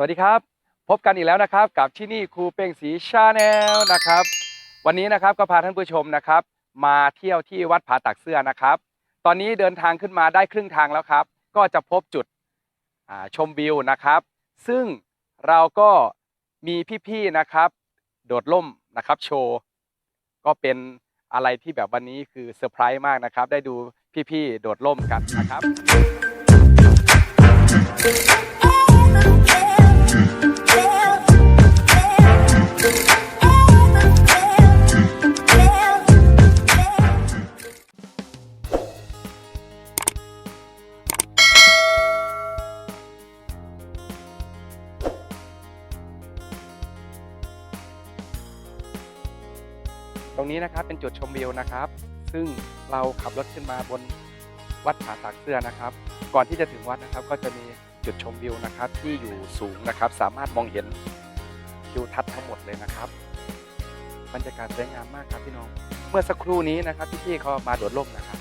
สวัสดีครับ พบกันอีกแล้วนะครับ กับที่นี่ครูเป้งสีชาแนลนะครับ วันนี้นะครับก็พาท่านผู้ชมนะครับ มาเที่ยวที่วัดผาตักเสื้อนะครับ ตอนนี้เดินทางขึ้นมาได้ครึ่งทางแล้วครับ ก็จะพบจุดชมวิวนะครับ ซึ่งเราก็มีพี่ๆนะครับ โดดล่มนะครับโชว์ก็เป็นอะไรที่แบบวันนี้คือเซอร์ไพรส์มากนะครับ ได้ดูพี่ๆโดดล่มกันนะครับ ตรงนี้นะครับเป็นจุดชมวิวนะครับ ซึ่งเราขับรถขึ้นมาบนวัดผาตากเสื้อนะครับ ก่อนที่จะถึงวัดนะครับ ก็จะมีจุดชมวิวนะครับ ที่อยู่สูงนะครับ สามารถมองเห็นทิวทัศน์ทั้งหมดเลยนะครับบรรยากาศสวยงามมากครับพี่น้อง เมื่อสักครู่นี้นะครับพี่ๆเขามาโดดร่มนะครับ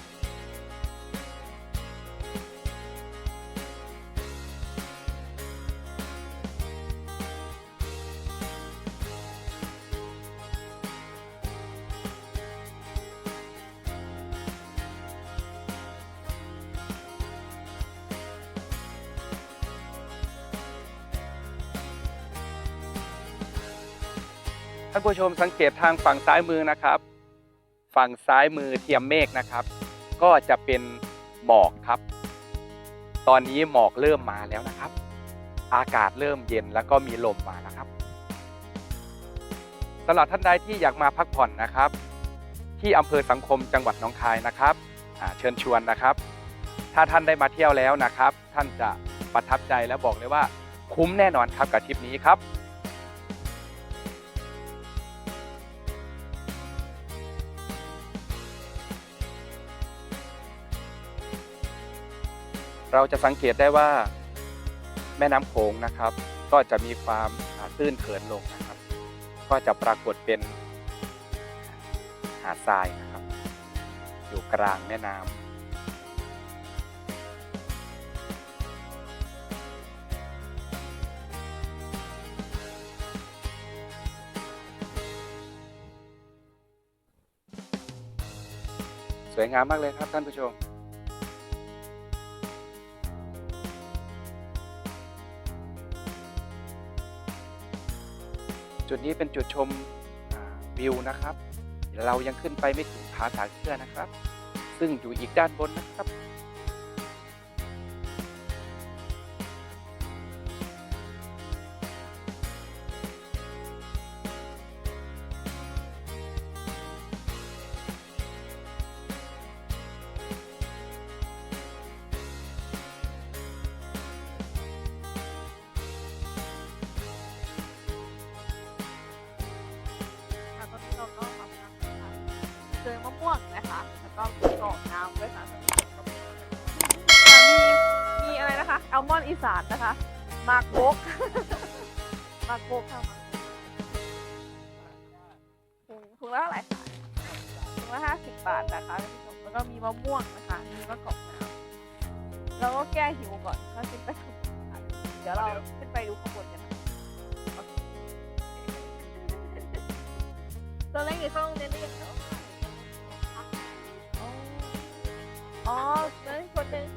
านผู้ชมสังเกตทางฝั่งซ้ายมือนะครับ ฝั่งซ้ายมือเทียมเมฆนะครับ ก็จะเป็นหมอกครับ ตอนนี้หมอกเริ่มมาแล้วนะครับ อากาศเริ่มเย็นแล้วก็มีลมมาแล้วครับสำหรับท่านใดที่อยากมาพักผ่อนนะครับ ที่อำเภอสังคมจังหวัดหนองคายนะครับเชิญชวนนะครับ ถ้าท่านได้มาเที่ยวแล้วนะครับ ท่านจะประทับใจและบอกเลยว่า คุ้มแน่นอนครับกับทริปนี้ครับ เราจะสังเกตได้ว่าแม่น้ำโขงนะครับ ก็จะมีความตื้นเขินลงนะครับ ก็จะปรากฏเป็นหาดทรายนะครับ อยู่กลางแม่น้ำสวยงามมากเลยครับท่านผู้ชม จุดนี้เป็นจุดชมวิวนะครับ เรายังขึ้นไปไม่ถึงผาถางเสื้อนะครับ ซึ่งอยู่อีกด้านบนนะครับ ลมอนอีสานนะคะหมากโบกหมากโบกค่ะหมากถุงถุงละเท่าไหร่คะถุงละห้าสิบบาทนะคะท่านผู้ชมแล้วก็มีมะม่วงนะคะมีมะกอกน้ำแล้วก็แก้หิวก่อนถ้าขึ้นไปข้างบนเดี๋ยวเราขึ้นไปดูข้างบนกันนะตัวเล็กอยู่เข้าโรงเรียนได้ยังไงอ๋อแล้วอีกคนนึง